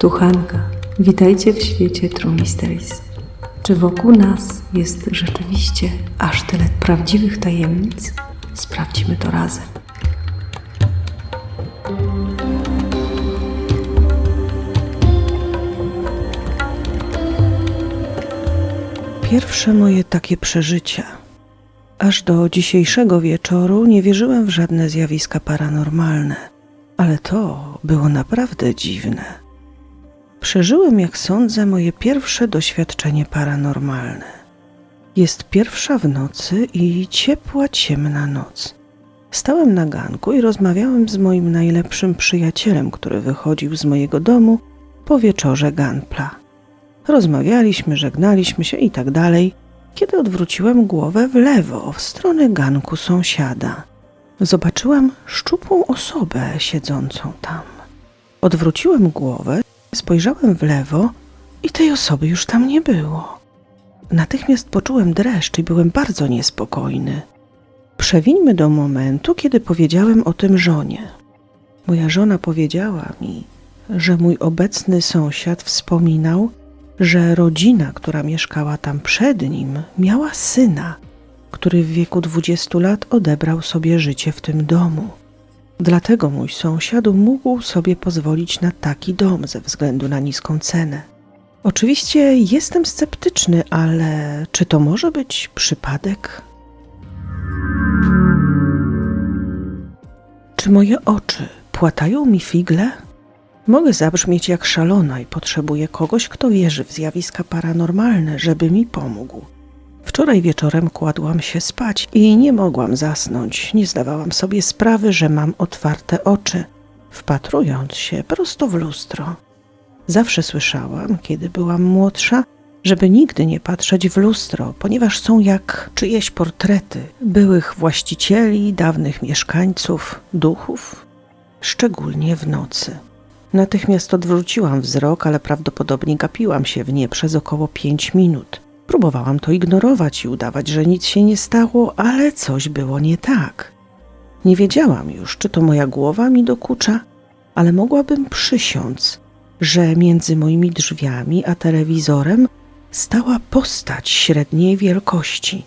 Tu Hanka. Witajcie w świecie True Mysteries. Czy wokół nas jest rzeczywiście aż tyle prawdziwych tajemnic? Sprawdźmy to razem. Pierwsze moje takie przeżycia. Aż do dzisiejszego wieczoru nie wierzyłem w żadne zjawiska paranormalne, ale to było naprawdę dziwne. Przeżyłem, jak sądzę, moje pierwsze doświadczenie paranormalne. Jest pierwsza w nocy i ciepła, ciemna noc. Stałem na ganku i rozmawiałem z moim najlepszym przyjacielem, który wychodził z mojego domu po wieczorze ganpla. Rozmawialiśmy, żegnaliśmy się i tak dalej, kiedy odwróciłem głowę w lewo, w stronę ganku sąsiada. Zobaczyłem szczupłą osobę siedzącą tam. Odwróciłem głowę, spojrzałem w lewo i tej osoby już tam nie było. Natychmiast poczułem dreszcz i byłem bardzo niespokojny. Przewińmy do momentu, kiedy powiedziałem o tym żonie. Moja żona powiedziała mi, że mój obecny sąsiad wspominał, że rodzina, która mieszkała tam przed nim, miała syna, który w wieku 20 lat odebrał sobie życie w tym domu. Dlatego mój sąsiad mógł sobie pozwolić na taki dom ze względu na niską cenę. Oczywiście jestem sceptyczny, ale czy to może być przypadek? Czy moje oczy płatają mi figle? Mogę zabrzmieć jak szalona i potrzebuję kogoś, kto wierzy w zjawiska paranormalne, żeby mi pomógł. Wczoraj wieczorem kładłam się spać i nie mogłam zasnąć. Nie zdawałam sobie sprawy, że mam otwarte oczy, wpatrując się prosto w lustro. Zawsze słyszałam, kiedy byłam młodsza, żeby nigdy nie patrzeć w lustro, ponieważ są jak czyjeś portrety byłych właścicieli, dawnych mieszkańców, duchów, szczególnie w nocy. Natychmiast odwróciłam wzrok, ale prawdopodobnie gapiłam się w nie przez około pięć minut. Próbowałam to ignorować i udawać, że nic się nie stało, ale coś było nie tak. Nie wiedziałam już, czy to moja głowa mi dokucza, ale mogłabym przysiąc, że między moimi drzwiami a telewizorem stała postać średniej wielkości.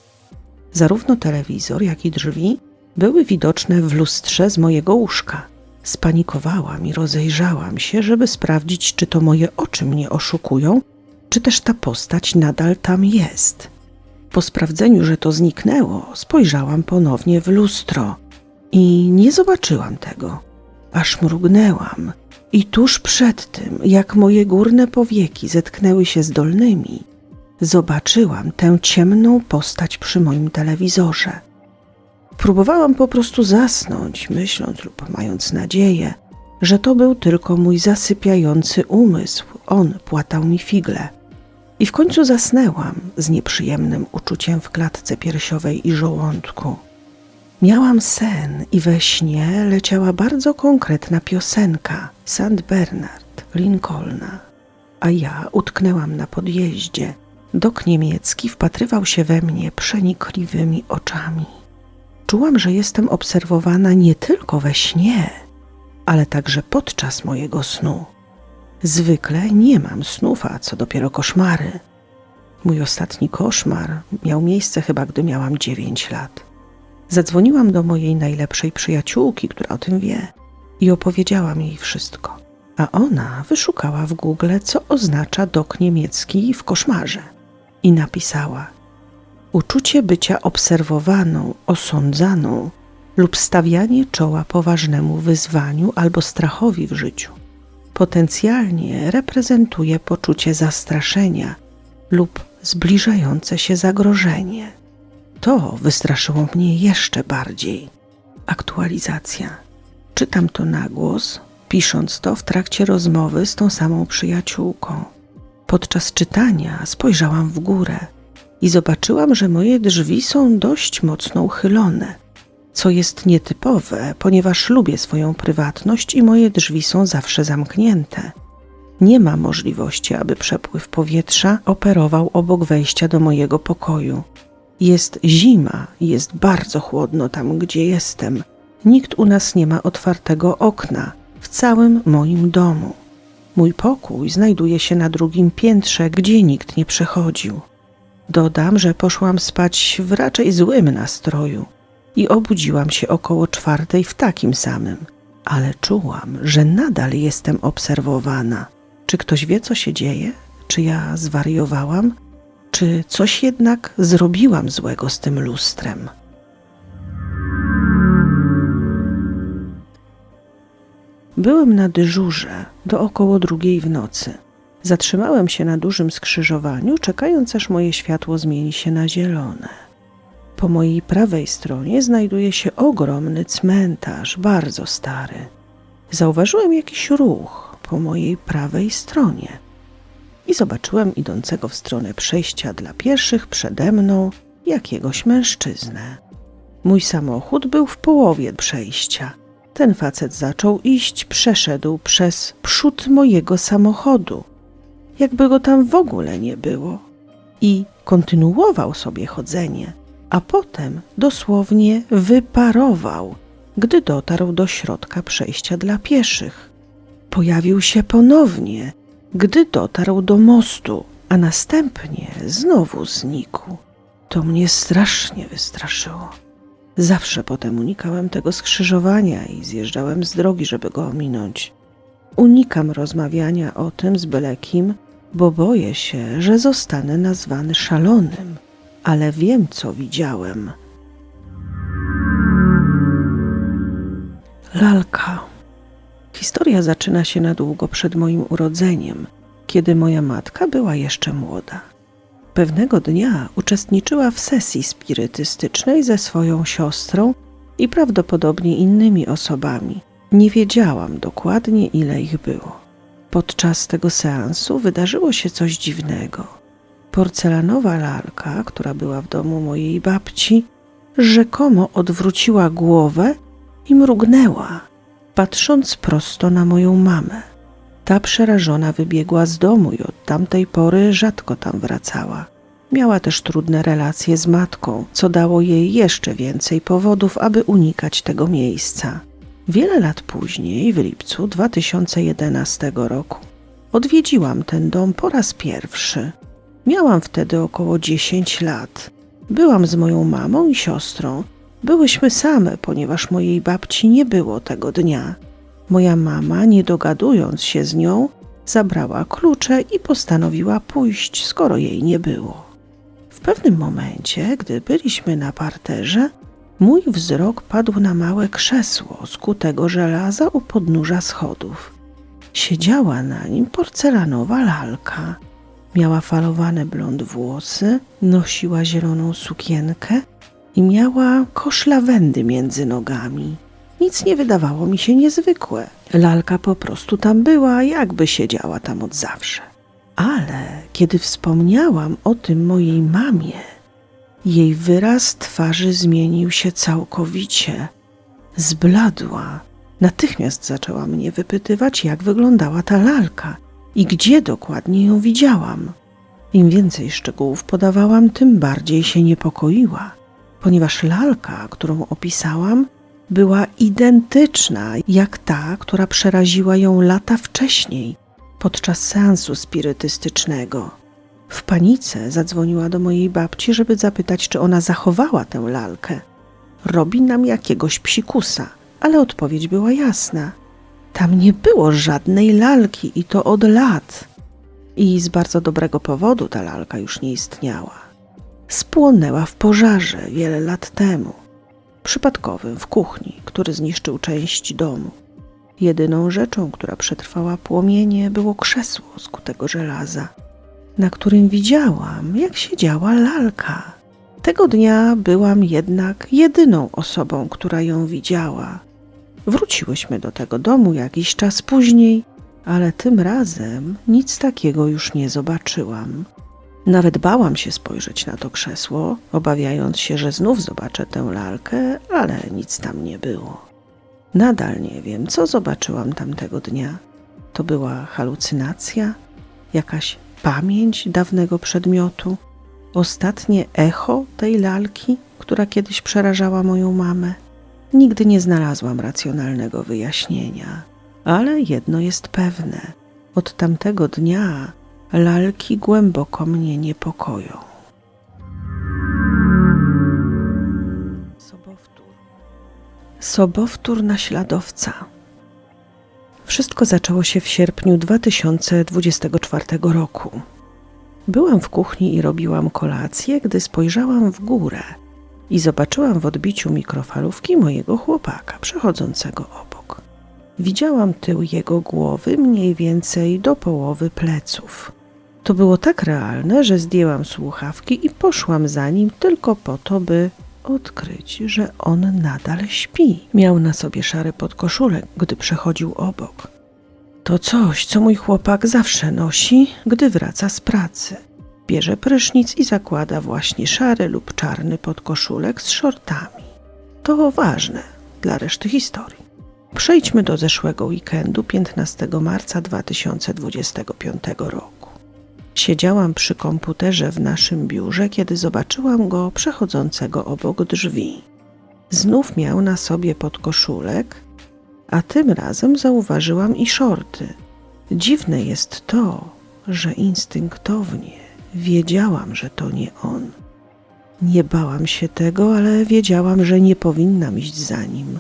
Zarówno telewizor, jak i drzwi były widoczne w lustrze z mojego łóżka. Spanikowałam i rozejrzałam się, żeby sprawdzić, czy to moje oczy mnie oszukują, czy też ta postać nadal tam jest. Po sprawdzeniu, że to zniknęło, spojrzałam ponownie w lustro i nie zobaczyłam tego. Aż mrugnęłam i tuż przed tym, jak moje górne powieki zetknęły się z dolnymi, zobaczyłam tę ciemną postać przy moim telewizorze. Próbowałam po prostu zasnąć, myśląc lub mając nadzieję, że to był tylko mój zasypiający umysł. On płatał mi figle. I w końcu zasnęłam z nieprzyjemnym uczuciem w klatce piersiowej i żołądku. Miałam sen i we śnie leciała bardzo konkretna piosenka St. Bernard Lincolna, a ja utknęłam na podjeździe. Dok niemiecki wpatrywał się we mnie przenikliwymi oczami. Czułam, że jestem obserwowana nie tylko we śnie, ale także podczas mojego snu. Zwykle nie mam snów, a co dopiero koszmary. Mój ostatni koszmar miał miejsce chyba, gdy miałam 9 lat. Zadzwoniłam do mojej najlepszej przyjaciółki, która o tym wie, i opowiedziałam jej wszystko. A ona wyszukała w Google, co oznacza dok niemiecki w koszmarze. I napisała: Uczucie bycia obserwowaną, osądzaną lub stawianie czoła poważnemu wyzwaniu albo strachowi w życiu potencjalnie reprezentuje poczucie zastraszenia lub zbliżające się zagrożenie. To wystraszyło mnie jeszcze bardziej. Aktualizacja. Czytam to na głos, pisząc to w trakcie rozmowy z tą samą przyjaciółką. Podczas czytania spojrzałam w górę i zobaczyłam, że moje drzwi są dość mocno uchylone, co jest nietypowe, ponieważ lubię swoją prywatność i moje drzwi są zawsze zamknięte. Nie ma możliwości, aby przepływ powietrza operował obok wejścia do mojego pokoju. Jest zima, jest bardzo chłodno tam, gdzie jestem. Nikt u nas nie ma otwartego okna w całym moim domu. Mój pokój znajduje się na drugim piętrze, gdzie nikt nie przechodził. Dodam, że poszłam spać w raczej złym nastroju i obudziłam się około czwartej w takim samym, ale czułam, że nadal jestem obserwowana. Czy ktoś wie, co się dzieje? Czy ja zwariowałam? Czy coś jednak zrobiłam złego z tym lustrem? Byłem na dyżurze do około drugiej w nocy. Zatrzymałem się na dużym skrzyżowaniu, czekając aż moje światło zmieni się na zielone. Po mojej prawej stronie znajduje się ogromny cmentarz, bardzo stary. Zauważyłem jakiś ruch po mojej prawej stronie i zobaczyłem idącego w stronę przejścia dla pieszych przede mną jakiegoś mężczyznę. Mój samochód był w połowie przejścia. Ten facet zaczął iść, przeszedł przez przód mojego samochodu, jakby go tam w ogóle nie było, i kontynuował sobie chodzenie, a potem dosłownie wyparował, gdy dotarł do środka przejścia dla pieszych. Pojawił się ponownie, gdy dotarł do mostu, a następnie znowu znikł. To mnie strasznie wystraszyło. Zawsze potem unikałem tego skrzyżowania i zjeżdżałem z drogi, żeby go ominąć. Unikam rozmawiania o tym z byle kim, bo boję się, że zostanę nazwany szalonym, ale wiem, co widziałem. Lalka. Historia zaczyna się na długo przed moim urodzeniem, kiedy moja matka była jeszcze młoda. Pewnego dnia uczestniczyła w sesji spirytystycznej ze swoją siostrą i prawdopodobnie innymi osobami. Nie wiedziałam dokładnie, ile ich było. Podczas tego seansu wydarzyło się coś dziwnego. Porcelanowa lalka, która była w domu mojej babci, rzekomo odwróciła głowę i mrugnęła, patrząc prosto na moją mamę. Ta przerażona wybiegła z domu i od tamtej pory rzadko tam wracała. Miała też trudne relacje z matką, co dało jej jeszcze więcej powodów, aby unikać tego miejsca. Wiele lat później, w lipcu 2011 roku, odwiedziłam ten dom po raz pierwszy. Miałam wtedy około 10 lat. Byłam z moją mamą i siostrą. Byłyśmy same, ponieważ mojej babci nie było tego dnia. Moja mama, nie dogadując się z nią, zabrała klucze i postanowiła pójść, skoro jej nie było. W pewnym momencie, gdy byliśmy na parterze, mój wzrok padł na małe krzesło z kutego żelaza u podnóża schodów. Siedziała na nim porcelanowa lalka. Miała falowane blond włosy, nosiła zieloną sukienkę i miała kosz lawendy między nogami. Nic nie wydawało mi się niezwykłe. Lalka po prostu tam była, jakby siedziała tam od zawsze. Ale kiedy wspomniałam o tym mojej mamie, jej wyraz twarzy zmienił się całkowicie. Zbladła. Natychmiast zaczęła mnie wypytywać, jak wyglądała ta lalka i gdzie dokładnie ją widziałam. Im więcej szczegółów podawałam, tym bardziej się niepokoiła, ponieważ lalka, którą opisałam, była identyczna jak ta, która przeraziła ją lata wcześniej podczas seansu spirytystycznego. W panice zadzwoniła do mojej babci, żeby zapytać, czy ona zachowała tę lalkę. Robi nam jakiegoś psikusa, ale odpowiedź była jasna. Tam nie było żadnej lalki i to od lat. I z bardzo dobrego powodu ta lalka już nie istniała. Spłonęła w pożarze wiele lat temu, przypadkowym w kuchni, który zniszczył część domu. Jedyną rzeczą, która przetrwała płomienie, było krzesło z kutego żelaza na którym widziałam, jak siedziała lalka. Tego dnia byłam jednak jedyną osobą, która ją widziała. Wróciłyśmy do tego domu jakiś czas później, ale tym razem nic takiego już nie zobaczyłam. Nawet bałam się spojrzeć na to krzesło, obawiając się, że znów zobaczę tę lalkę, ale nic tam nie było. Nadal nie wiem, co zobaczyłam tamtego dnia. To była halucynacja, jakaś pamięć dawnego przedmiotu, ostatnie echo tej lalki, która kiedyś przerażała moją mamę. Nigdy nie znalazłam racjonalnego wyjaśnienia, ale jedno jest pewne. Od tamtego dnia lalki głęboko mnie niepokoją. Sobowtór. Sobowtór naśladowca. Wszystko zaczęło się w sierpniu 2024 roku. Byłam w kuchni i robiłam kolację, gdy spojrzałam w górę i zobaczyłam w odbiciu mikrofalówki mojego chłopaka przechodzącego obok. Widziałam tył jego głowy mniej więcej do połowy pleców. To było tak realne, że zdjęłam słuchawki i poszłam za nim tylko po to, by odkryć, że on nadal śpi. Miał na sobie szary podkoszulek, gdy przechodził obok. To coś, co mój chłopak zawsze nosi, gdy wraca z pracy. Bierze prysznic i zakłada właśnie szary lub czarny podkoszulek z shortami. To ważne dla reszty historii. Przejdźmy do zeszłego weekendu 15 marca 2025 roku. Siedziałam przy komputerze w naszym biurze, kiedy zobaczyłam go przechodzącego obok drzwi. Znów miał na sobie podkoszulek, a tym razem zauważyłam i shorty. Dziwne jest to, że instynktownie wiedziałam, że to nie on. Nie bałam się tego, ale wiedziałam, że nie powinnam iść za nim,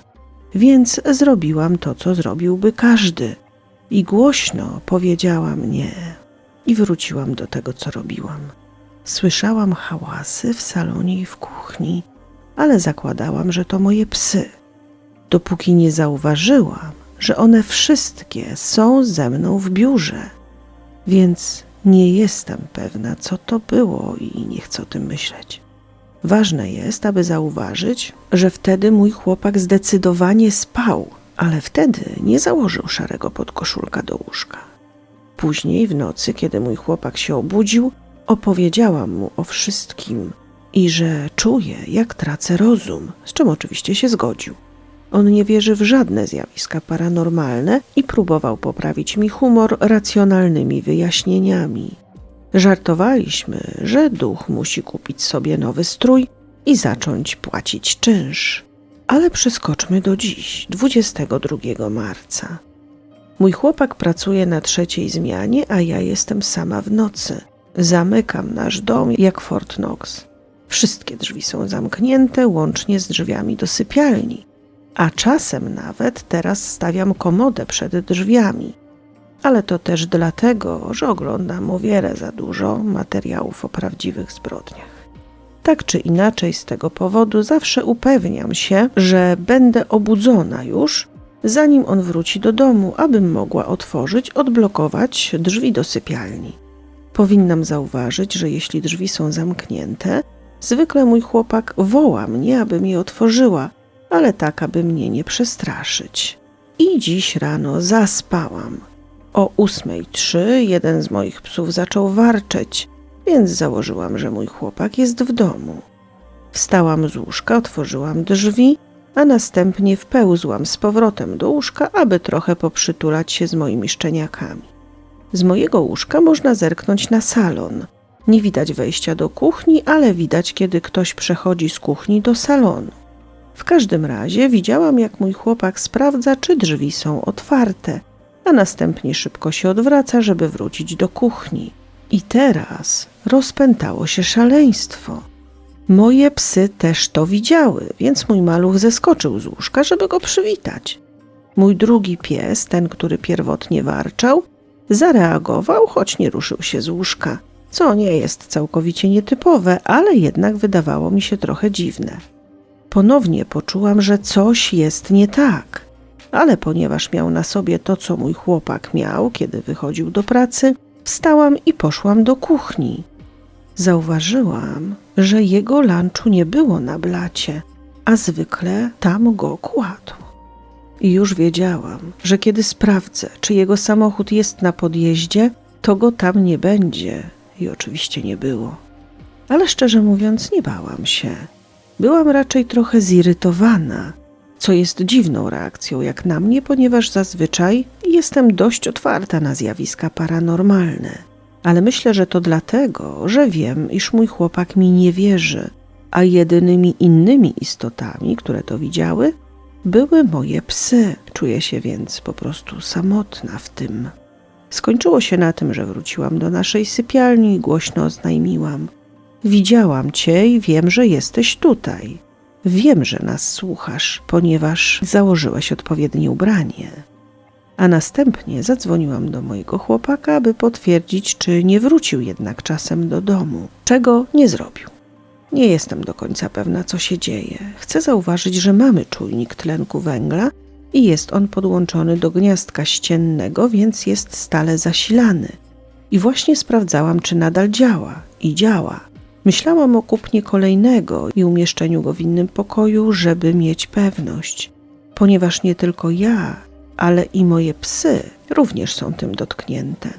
więc zrobiłam to, co zrobiłby każdy. I głośno powiedziałam nie, i wróciłam do tego, co robiłam. Słyszałam hałasy w salonie i w kuchni, ale zakładałam, że to moje psy dopóki nie zauważyłam, że one wszystkie są ze mną w biurze. Więc nie jestem pewna, co to było i nie chcę o tym myśleć. Ważne jest, aby zauważyć, że wtedy mój chłopak zdecydowanie spał, ale wtedy nie założył szarego podkoszulka do łóżka. Później w nocy, kiedy mój chłopak się obudził, opowiedziałam mu o wszystkim i że czuję, jak tracę rozum, z czym oczywiście się zgodził. On nie wierzy w żadne zjawiska paranormalne i próbował poprawić mi humor racjonalnymi wyjaśnieniami. Żartowaliśmy, że duch musi kupić sobie nowy strój i zacząć płacić czynsz. Ale przeskoczmy do dziś, 22 marca. Mój chłopak pracuje na trzeciej zmianie, a ja jestem sama w nocy. Zamykam nasz dom jak Fort Knox. Wszystkie drzwi są zamknięte, łącznie z drzwiami do sypialni a czasem nawet teraz stawiam komodę przed drzwiami. Ale to też dlatego, że oglądam o wiele za dużo materiałów o prawdziwych zbrodniach. Tak czy inaczej, z tego powodu zawsze upewniam się, że będę obudzona już, zanim on wróci do domu, abym mogła otworzyć, odblokować drzwi do sypialni. Powinnam zauważyć, że jeśli drzwi są zamknięte, zwykle mój chłopak woła mnie, abym je otworzyła – ale tak, aby mnie nie przestraszyć. I dziś rano zaspałam. O ósmej trzy jeden z moich psów zaczął warczeć, więc założyłam, że mój chłopak jest w domu. Wstałam z łóżka, otworzyłam drzwi, a następnie wpełzłam z powrotem do łóżka, aby trochę poprzytulać się z moimi szczeniakami. Z mojego łóżka można zerknąć na salon. Nie widać wejścia do kuchni, ale widać, kiedy ktoś przechodzi z kuchni do salonu. W każdym razie widziałam, jak mój chłopak sprawdza, czy drzwi są otwarte, a następnie szybko się odwraca, żeby wrócić do kuchni. I teraz rozpętało się szaleństwo. Moje psy też to widziały, więc mój maluch zeskoczył z łóżka, żeby go przywitać. Mój drugi pies, ten, który pierwotnie warczał, zareagował, choć nie ruszył się z łóżka, co nie jest całkowicie nietypowe, ale jednak wydawało mi się trochę dziwne. Ponownie poczułam, że coś jest nie tak, ale ponieważ miał na sobie to, co mój chłopak miał, kiedy wychodził do pracy, wstałam i poszłam do kuchni. Zauważyłam, że jego lunchu nie było na blacie, a zwykle tam go kładł. I już wiedziałam, że kiedy sprawdzę, czy jego samochód jest na podjeździe, to go tam nie będzie. I oczywiście nie było. Ale szczerze mówiąc, nie bałam się. Byłam raczej trochę zirytowana, co jest dziwną reakcją jak na mnie, ponieważ zazwyczaj jestem dość otwarta na zjawiska paranormalne. Ale myślę, że to dlatego, że wiem, iż mój chłopak mi nie wierzy, a jedynymi innymi istotami, które to widziały, były moje psy. Czuję się więc po prostu samotna w tym. Skończyło się na tym, że wróciłam do naszej sypialni i głośno oznajmiłam: Widziałam cię i wiem, że jesteś tutaj. Wiem, że nas słuchasz, ponieważ założyłeś odpowiednie ubranie. A następnie zadzwoniłam do mojego chłopaka, aby potwierdzić, czy nie wrócił jednak czasem do domu, czego nie zrobił. Nie jestem do końca pewna, co się dzieje. Chcę zauważyć, że mamy czujnik tlenku węgla i jest on podłączony do gniazdka ściennego, więc jest stale zasilany. I właśnie sprawdzałam, czy nadal działa. I działa. Myślałam o kupnie kolejnego i umieszczeniu go w innym pokoju, żeby mieć pewność, ponieważ nie tylko ja, ale i moje psy również są tym dotknięte.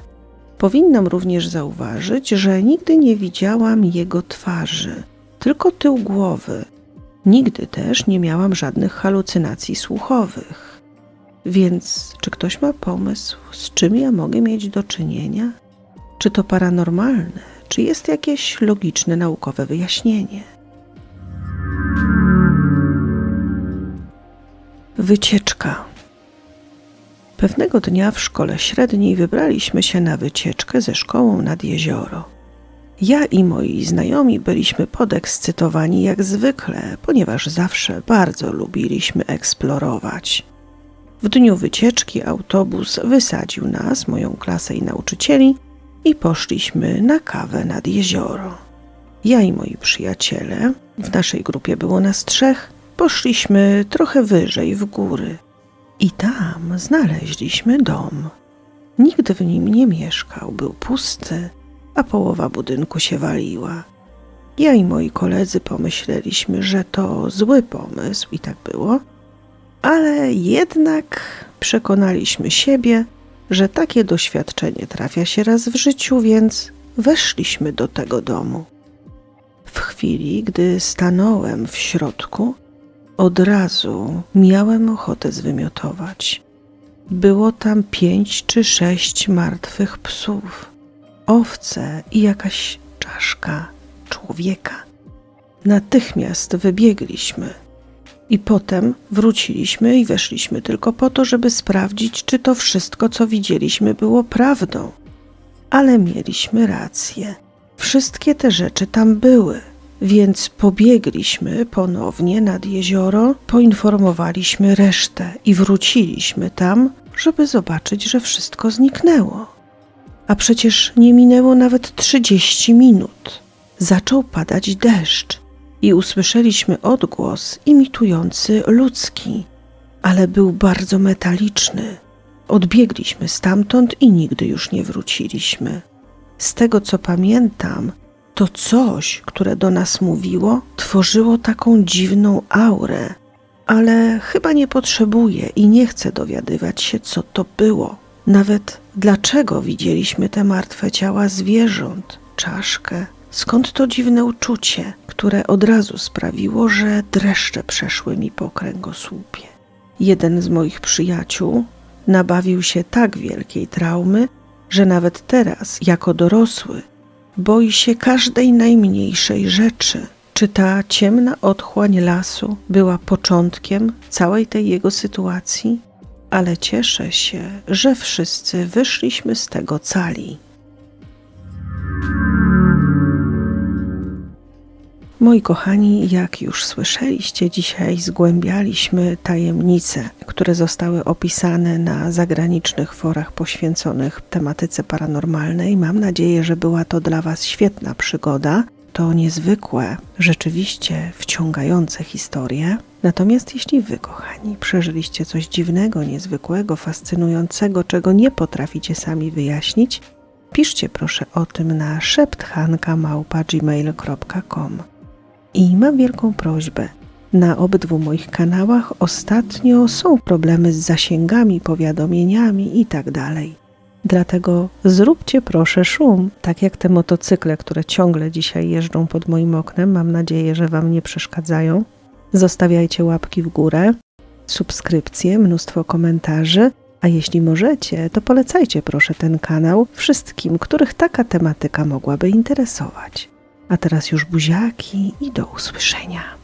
Powinnam również zauważyć, że nigdy nie widziałam jego twarzy, tylko tył głowy. Nigdy też nie miałam żadnych halucynacji słuchowych. Więc czy ktoś ma pomysł, z czym ja mogę mieć do czynienia? Czy to paranormalne, czy jest jakieś logiczne naukowe wyjaśnienie? Wycieczka. Pewnego dnia w szkole średniej wybraliśmy się na wycieczkę ze szkołą nad jezioro. Ja i moi znajomi byliśmy podekscytowani jak zwykle, ponieważ zawsze bardzo lubiliśmy eksplorować. W dniu wycieczki autobus wysadził nas, moją klasę i nauczycieli i poszliśmy na kawę nad jezioro. Ja i moi przyjaciele, w naszej grupie było nas trzech, poszliśmy trochę wyżej w góry. I tam znaleźliśmy dom. Nikt w nim nie mieszkał, był pusty, a połowa budynku się waliła. Ja i moi koledzy pomyśleliśmy, że to zły pomysł i tak było, ale jednak przekonaliśmy siebie, że takie doświadczenie trafia się raz w życiu, więc weszliśmy do tego domu. W chwili, gdy stanąłem w środku, od razu miałem ochotę zwymiotować. Było tam pięć czy sześć martwych psów, owce i jakaś czaszka człowieka. Natychmiast wybiegliśmy i potem wróciliśmy i weszliśmy tylko po to, żeby sprawdzić, czy to wszystko, co widzieliśmy, było prawdą. Ale mieliśmy rację. Wszystkie te rzeczy tam były. Więc pobiegliśmy ponownie nad jezioro, poinformowaliśmy resztę i wróciliśmy tam, żeby zobaczyć, że wszystko zniknęło. A przecież nie minęło nawet trzydzieści minut. Zaczął padać deszcz i usłyszeliśmy odgłos imitujący ludzki, ale był bardzo metaliczny. Odbiegliśmy stamtąd i nigdy już nie wróciliśmy. Z tego co pamiętam, to coś, które do nas mówiło, tworzyło taką dziwną aurę, ale chyba nie potrzebuję i nie chcę dowiadywać się, co to było. Nawet dlaczego widzieliśmy te martwe ciała zwierząt, czaszkę, skąd to dziwne uczucie, które od razu sprawiło, że dreszcze przeszły mi po kręgosłupie. Jeden z moich przyjaciół nabawił się tak wielkiej traumy, że nawet teraz, jako dorosły, boi się każdej najmniejszej rzeczy. Czy ta ciemna otchłań lasu była początkiem całej tej jego sytuacji? Ale cieszę się, że wszyscy wyszliśmy z tego cali. Moi kochani, jak już słyszeliście, dzisiaj zgłębialiśmy tajemnice, które zostały opisane na zagranicznych forach poświęconych tematyce paranormalnej. Mam nadzieję, że była to dla Was świetna przygoda. To niezwykłe, rzeczywiście wciągające historie. Natomiast jeśli Wy, kochani, przeżyliście coś dziwnego, niezwykłego, fascynującego, czego nie potraficie sami wyjaśnić, piszcie proszę o tym na szepthanka.gmail.com. I mam wielką prośbę. Na obydwu moich kanałach ostatnio są problemy z zasięgami, powiadomieniami i tak. Dlatego zróbcie proszę szum, tak jak te motocykle, które ciągle dzisiaj jeżdżą pod moim oknem. Mam nadzieję, że Wam nie przeszkadzają. Zostawiajcie łapki w górę, subskrypcje, mnóstwo komentarzy, a jeśli możecie, to polecajcie proszę ten kanał wszystkim, których taka tematyka mogłaby interesować. A teraz już buziaki i do usłyszenia.